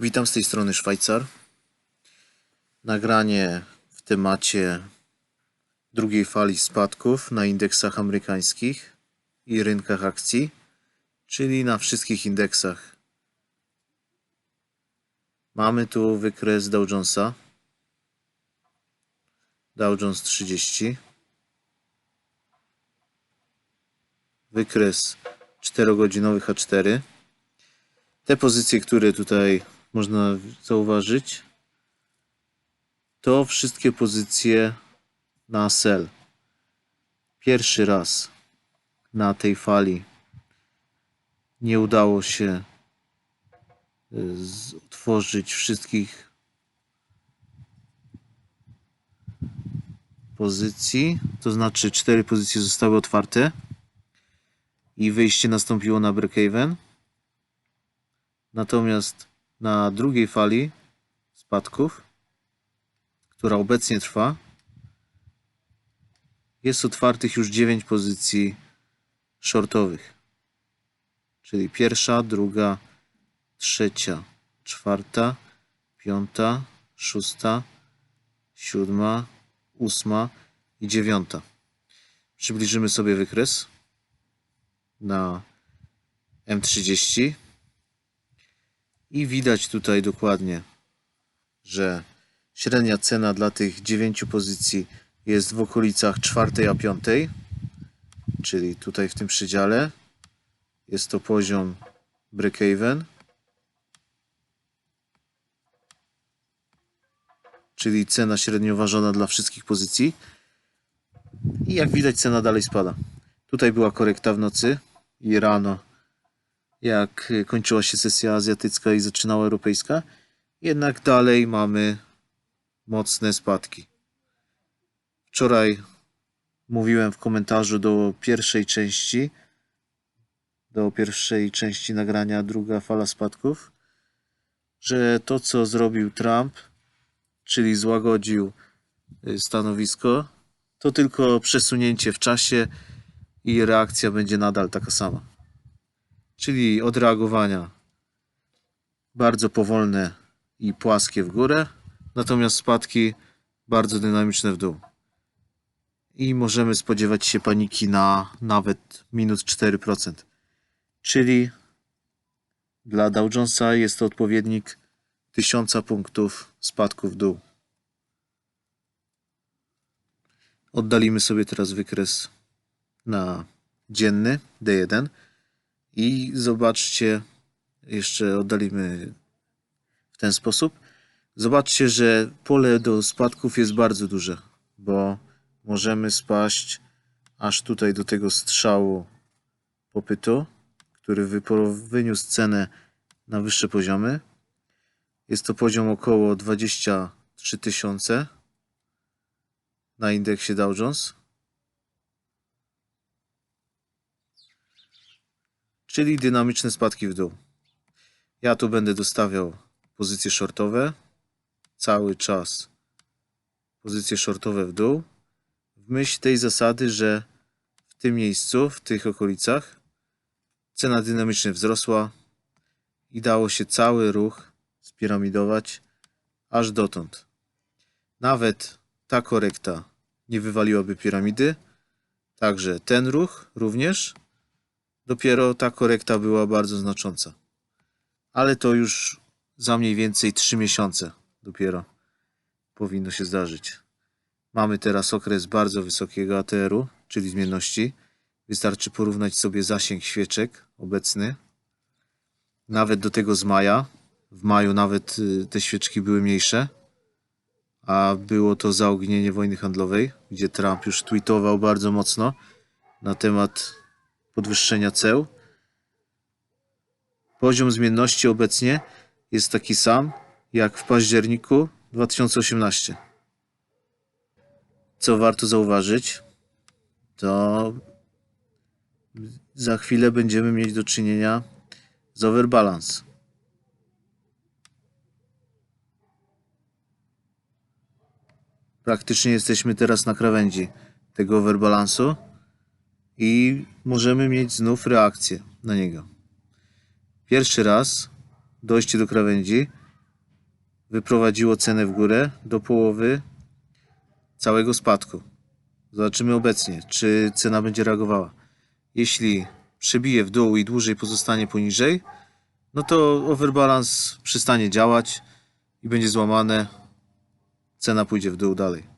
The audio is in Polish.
Witam z tej strony Szwajcar. Nagranie w temacie drugiej fali spadków na indeksach amerykańskich i rynkach akcji, czyli na wszystkich indeksach. Mamy tu wykres Dow Jonesa. Dow Jones 30. Wykres 4-godzinowy H4. Te pozycje, które tutaj można zauważyć, to wszystkie pozycje na sell. Pierwszy raz na tej fali nie udało się y, utworzyć wszystkich pozycji, to znaczy cztery pozycje zostały otwarte i wyjście nastąpiło na break-even. Natomiast na drugiej fali spadków, która obecnie trwa, jest otwartych już 9 pozycji shortowych. Czyli pierwsza, druga, trzecia, czwarta, piąta, szósta, siódma, ósma i dziewiąta. Przybliżymy sobie wykres na M30 i widać tutaj dokładnie, że średnia cena dla tych dziewięciu pozycji jest w okolicach czwartej a piątej, czyli tutaj w tym przedziale. Jest to poziom break-even, czyli cena średnio ważona dla wszystkich pozycji. I jak widać cena dalej spada. Tutaj była korekta w nocy i rano jak kończyła się sesja azjatycka i zaczynała europejska, jednak dalej mamy mocne spadki. Wczoraj mówiłem w komentarzu do pierwszej części, do pierwszej części nagrania druga fala spadków, że to co zrobił Trump, czyli złagodził y, stanowisko, to tylko przesunięcie w czasie i reakcja będzie nadal taka sama czyli odreagowania bardzo powolne i płaskie w górę, natomiast spadki bardzo dynamiczne w dół. I możemy spodziewać się paniki na nawet minus 4%. Czyli dla Dow Jonesa jest to odpowiednik 1000 punktów spadku w dół. Oddalimy sobie teraz wykres na dzienny D1 i zobaczcie, jeszcze oddalimy w ten sposób. Zobaczcie, że pole do spadków jest bardzo duże, bo możemy spaść aż tutaj do tego strzału popytu, który wyniósł cenę na wyższe poziomy. Jest to poziom około 23 tysiące na indeksie Dow Jones. Czyli dynamiczne spadki w dół. Ja tu będę dostawiał pozycje shortowe cały czas. Pozycje shortowe w dół. W myśl tej zasady, że w tym miejscu, w tych okolicach, cena dynamicznie wzrosła i dało się cały ruch spiramidować aż dotąd. Nawet ta korekta nie wywaliłaby piramidy, także ten ruch również dopiero ta korekta była bardzo znacząca. Ale to już za mniej więcej 3 miesiące dopiero powinno się zdarzyć. Mamy teraz okres bardzo wysokiego ATR-u, czyli zmienności. Wystarczy porównać sobie zasięg świeczek obecny. Nawet do tego z maja. W maju nawet y, te świeczki były mniejsze. A było to zaognienie wojny handlowej, gdzie Trump już tweetował bardzo mocno na temat podwyższenia ceł. Poziom zmienności obecnie jest taki sam jak w październiku 2018. Co warto zauważyć, to za chwilę będziemy mieć do czynienia z overbalance. Praktycznie jesteśmy teraz na krawędzi tego overbalansu i możemy mieć znów reakcję na niego. Pierwszy raz dojście do krawędzi wyprowadziło cenę w górę do połowy całego spadku. Zobaczymy obecnie, czy cena będzie reagowała. Jeśli przebije w dół i dłużej pozostanie poniżej, no to overbalance przestanie działać i będzie złamane. Cena pójdzie w dół dalej.